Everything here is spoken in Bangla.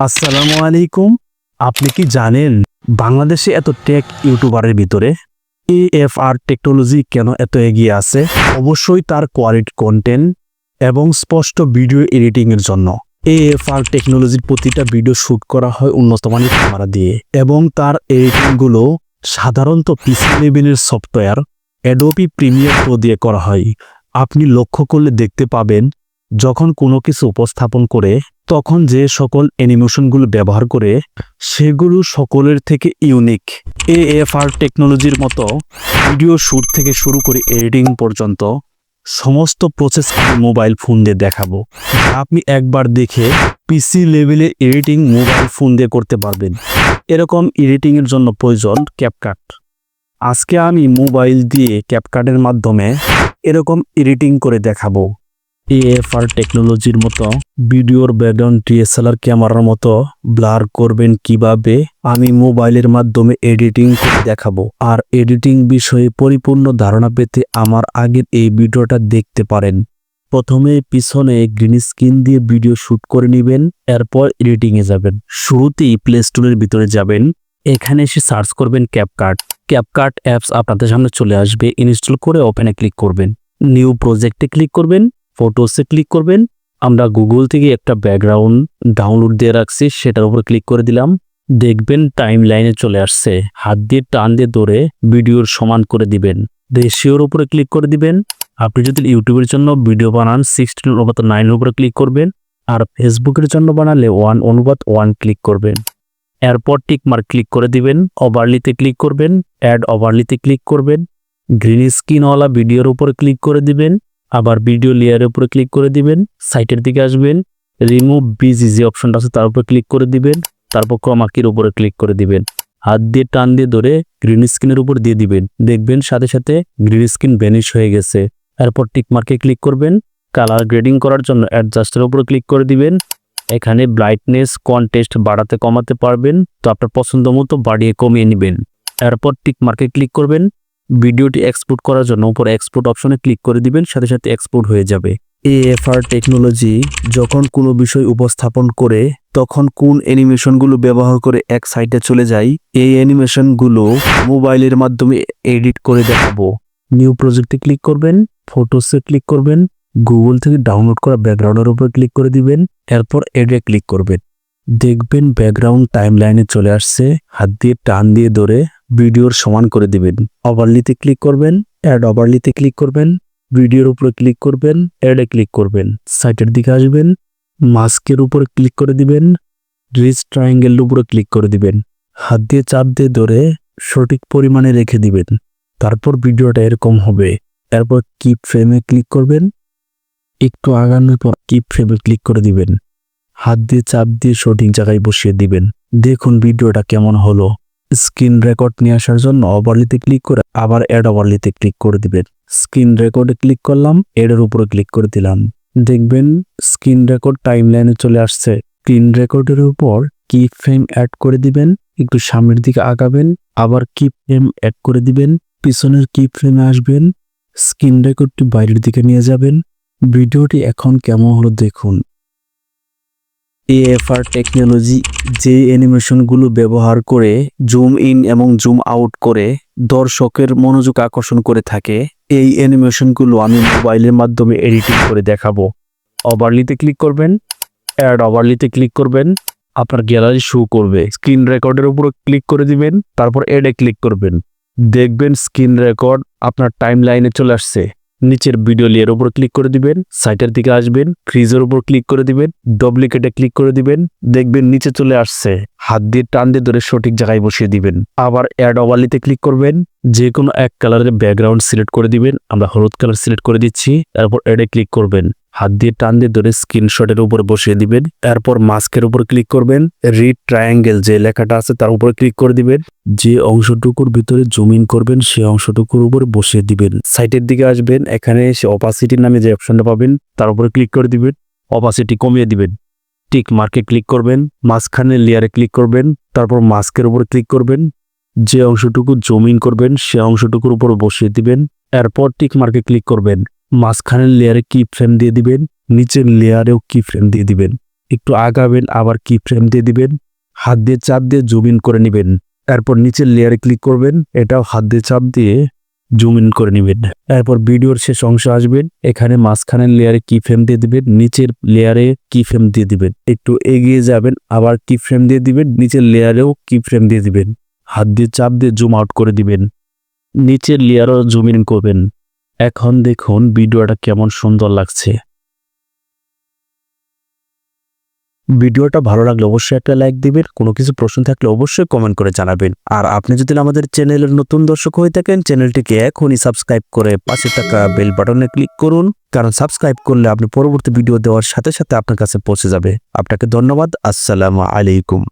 আসসালামু আলাইকুম। আপনি কি জানেন বাংলাদেশে এত টেক ইউটিউবারের ভিতরে এএফআর টেকনোলজি কেন এত এগিয়ে আছে? অবশ্যই তার কোয়ালিটি কন্টেন্ট এবং স্পষ্ট ভিডিও এডিটিং এর জন্য। এএফআর টেকনোলজির প্রতিটা ভিডিও শুট করা হয় উন্নত মানের ক্যামেরা দিয়ে এবং তার এডিটিংগুলো সাধারণত পিসি লেভেলের সফটওয়্যার অ্যাডোবি প্রিমিয়ার প্রো দিয়ে করা হয়। আপনি লক্ষ্য করলে দেখতে পাবেন, যখন কোনো কিছু উপস্থাপন করে তখন যে সকল অ্যানিমেশনগুলো ব্যবহার করে, সেগুলো সকলের থেকে ইউনিক এ এফ আর টেকনোলজির মতো ভিডিও শ্যুট থেকে শুরু করে এডিটিং পর্যন্ত সমস্ত প্রসেস মোবাইল ফোন দিয়ে দেখাবো। আপনি একবার দেখে পিসি লেভেলে এডিটিং মোবাইল ফোন দিয়ে করতে পারবেন। এরকম এডিটিংয়ের জন্য প্রয়োজন ক্যাপকাট আজকে আমি মোবাইল দিয়ে ক্যাপকাটের মাধ্যমে এরকম এডিটিং করে দেখাবো। এএফআর টেকনোলজির মতো, ভিডিওর ব্যাকগ্রাউন্ড ডিএসএলআর ক্যামেরার মতো ব্লার করবেন কীভাবে? আমি মোবাইলের মাধ্যমে এডিটিং করে দেখাবো। আর এডিটিং বিষয়ে পরিপূর্ণ ধারণা পেতে আমার আগের এই ভিডিওটা দেখতে পারেন। প্রথমে পিছনে গ্রিন স্ক্রিন দিয়ে ভিডিও শ্যুট করে নেবেন, এরপর এডিটিংয়ে যাবেন। শুরুতেই প্লে স্টোরের ভিতরে যাবেন। এখানে এসে সার্চ করবেন ক্যাপকাট ক্যাপকাট অ্যাপস আপনাদের সামনে চলে আসবে। ইনস্টল করে ওপেনে ক্লিক করবেন। নিউ প্রজেক্টে ক্লিক করবেন। ফটোসে ক্লিক করবেন। আমরা গুগল থেকে একটা ব্যাকগ্রাউন্ড ডাউনলোড দিয়ে রাখছি, সেটার উপর ক্লিক করে দিলাম। দেখবেন টাইম লাইনে চলে আসছে। হাত দিয়ে টান দিয়ে ধরে ভিডিওর সমান করে দিবেন। রেশিওর উপরে ক্লিক করে দিবেন। আপনি যদি ইউটিউবের জন্য ভিডিও বানান সিক্সটিন অনুপাত নাইনের উপরে ক্লিক করবেন। আর ফেসবুকের জন্য বানালে ওয়ান অনুপাত ওয়ান ক্লিক করবেন। এরপর টিক মার্ক ক্লিক করে দিবেন। ওভারলিতে ক্লিক করবেন। অ্যাড ওভারলিতে ক্লিক করবেন। গ্রিন স্ক্রিনওয়ালা ভিডিওর উপরে ক্লিক করে দিবেন। আবার ভিডিও লেয়ারের উপরে ক্লিক করে দিবেন সাইটের দিকে আসবেন রিমুভ বিজি যে অপশনটা আছে তার উপরে ক্লিক করে দিবেন, তারপর ক্রমাকির উপরে ক্লিক করে দিবেন। হাত দিয়ে টান দিয়ে ধরে গ্রিন স্ক্রিনের উপর দিয়ে দিবেন। দেখবেন সাথে সাথে গ্রিন স্ক্রিন ভ্যানিশ হয়ে গেছে। এরপর টিক মার্কে ক্লিক করবেন কালার গ্রেডিং করার জন্য অ্যাডজাস্টের উপরে ক্লিক করে দিবেন। এখানে ব্রাইটনেস কন্টেস্ট বাড়াতে কমাতে পারবেন, তো আপনার পছন্দ মতো বাড়িয়ে কমিয়ে নেবেন। এরপর টিক মার্কে ক্লিক করবেন ভিডিওটি এক্সপোর্ট করার জন্য উপর এক্সপোর্ট অপশনে ক্লিক করে দিবেন, সাথে সাথে এক্সপোর্ট হয়ে যাবে। এএফআর টেকনোলজি যখন কোনো বিষয় উপস্থাপন করে, তখন কোন অ্যানিমেশনগুলো ব্যবহার করে এক সাইডে চলে যায় এই অ্যানিমেশনগুলো মোবাইলের মাধ্যমে এডিট করে দেখাবো। নিউ প্রজেক্টে ক্লিক করবেন ফটোসে ক্লিক করবেন গুগল থেকে ডাউনলোড করা ব্যাকগ্রাউন্ডের উপর ক্লিক করে দিবেন, এরপর এডে ক্লিক করবেন। দেখবেন ব্যাকগ্রাউন্ড টাইম লাইনে চলে আসছে, হাত দিয়ে টান দিয়ে ধরে ভিডিওর সমান করে দেবেন। ওভারলিতে ক্লিক করবেন অ্যাড ওভারলিতে ক্লিক করবেন, ভিডিওর উপরে ক্লিক করবেন অ্যাডে ক্লিক করবেন। সাইটের দিকে আসবেন মাস্কের উপরে ক্লিক করে দিবেন রিচ ট্রায়াঙ্গেলের উপরে ক্লিক করে দিবেন। হাত দিয়ে চাপ দিয়ে ধরে সঠিক পরিমাণে রেখে দিবেন। তারপর ভিডিওটা এরকম হবে। এরপর কিপ ফ্রেমে ক্লিক করবেন। একটু আগানোর পর কিপ ফ্রেমে ক্লিক করে দিবেন। হাত দিয়ে চাপ দিয়ে সঠিক জায়গায় বসিয়ে দিবেন। দেখুন ভিডিওটা কেমন হলো। স্ক্রিন রেকর্ড নিয়ে আসার জন্য ওভারলিতে ক্লিক করে আবার অ্যাড ওভারলিতে ক্লিক করে দিবেন। স্ক্রিন রেকর্ডে ক্লিক করলাম এডের উপরে ক্লিক করে দিলাম। দেখবেন স্ক্রিন রেকর্ড টাইম লাইনে চলে আসছে। স্ক্রিন রেকর্ডের উপর কি ফ্রেম অ্যাড করে দিবেন, একটু সামনের দিকে আগাবেন, আবার কি ফ্রেম অ্যাড করে দিবেন, পিছনের কি ফ্রেমে আসবেন, স্ক্রিন রেকর্ডটি বাইরের দিকে নিয়ে যাবেন। ভিডিওটি এখন কেমন হলো দেখুন। এএফআর টেকনোলজি যে অ্যানিমেশনগুলো ব্যবহার করে জুম ইন এবং জুম আউট করে দর্শকের মনোযোগ আকর্ষণ করে থাকে, এই অ্যানিমেশনগুলো আমি মোবাইলের মাধ্যমে এডিটিং করে দেখাবো। ওভারলিতে ক্লিক করবেন অ্যাড ওভারলিতে ক্লিক করবেন, আপনার গ্যালারি শো করবে। স্ক্রিন রেকর্ডের উপর ক্লিক করে দিবেন, তারপর এডে ক্লিক করবেন। দেখবেন স্ক্রিন রেকর্ড আপনার টাইম লাইনে চলে আসছে। নিচের ভিডিও লেয়ার উপর ক্লিক করে দিবেন সাইটের দিকে আসবেন ফ্রিজের উপর ক্লিক করে দিবেন ডুপ্লিকেটে ক্লিক করে দিবেন, দেখবেন নিচে চলে আসছে। হাত দিয়ে টান দিয়ে ধরে সঠিক জায়গায় বসিয়ে দিবেন। আবার অ্যাড ওভারলিতে ক্লিক করবেন যে কোনো এক কালারের ব্যাকগ্রাউন্ড সিলেক্ট করে দিবেন, আমরা হলুদ কালার সিলেক্ট করে দিচ্ছি, তারপর অ্যাডে ক্লিক করবেন। হাত দিয়ে টান দিয়ে ধরে স্ক্রিনশটের উপর বসিয়ে দিবেন। তারপর মাস্কের উপর ক্লিক করবেন। রিড ট্রায়াঙ্গেল যে লেখাটা আছে তার উপরে ক্লিক করে দিবেন। যে অংশটুকুর ভিতরে জুম ইন করবেন সেই অংশটুকুর উপর বসিয়ে দিবেন। সাইটের দিকে আসবেন। এখানে এসে অপাসিটি নামে যে অপশনটা পাবেন, তার উপরে ক্লিক করে দিবেন। অপাসিটি কমিয়ে দিবেন। টিক মার্কে ক্লিক করবেন। মাঝখানে লেয়ারে ক্লিক করবেন। তারপর মাস্কের উপর ক্লিক করবেন। যে অংশটুকু জুম ইন করবেন, সে অংশটুকুর উপর বসিয়ে দিবেন। এরপর টিক মার্কে ক্লিক করবেন। মাঝখানের লেয়ারে কি ফ্রেম দিয়ে দিবেন, নিচের লেয়ারেও কি ফ্রেম দিয়ে দিবেন। একটু আগাবেন, আবার কি ফ্রেম দিয়ে দিবেন। হাত দিয়ে চাপ দিয়ে জুম ইন করে নেবেন। এরপর নিচের লেয়ারে ক্লিক করবেন, এটাও হাত দিয়ে চাপ দিয়ে জুম ইন করে নেবেন। এরপর ভিডিওর শেষ অংশ আসবেন এখানে মাঝখানের লেয়ারে কি ফ্রেম দিয়ে দিবেন, নিচের লেয়ারে কি ফ্রেম দিয়ে দিবেন। একটু এগিয়ে যাবেন, আবার কি ফ্রেম দিয়ে দিবেন, নিচের লেয়ারেও কি ফ্রেম দিয়ে দিবেন। হাত দিয়ে চাপ দিয়ে জুম আউট করে দিবেন। নিচের লেয়ারও জুম ইন করবেন। এখন দেখুন ভিডিওটা কেমন সুন্দর লাগছে। ভিডিওটা ভালো লাগলে অবশ্যই একটা লাইক দিবেন, কোনো কিছু প্রশ্ন থাকলে অবশ্যই কমেন্ট করে জানাবেন। আর আপনি যদি আমাদের চ্যানেলের নতুন দর্শক হয়ে থাকেন, চ্যানেলটিকে এখনই সাবস্ক্রাইব করে পাশে থাকা বেল বাটনে ক্লিক করুন, কারণ সাবস্ক্রাইব করলে আপনি পরবর্তী ভিডিও দেওয়ার সাথে সাথে আপনার কাছে পৌঁছে যাবে। আপনাকে ধন্যবাদ, আসসালামু আলাইকুম।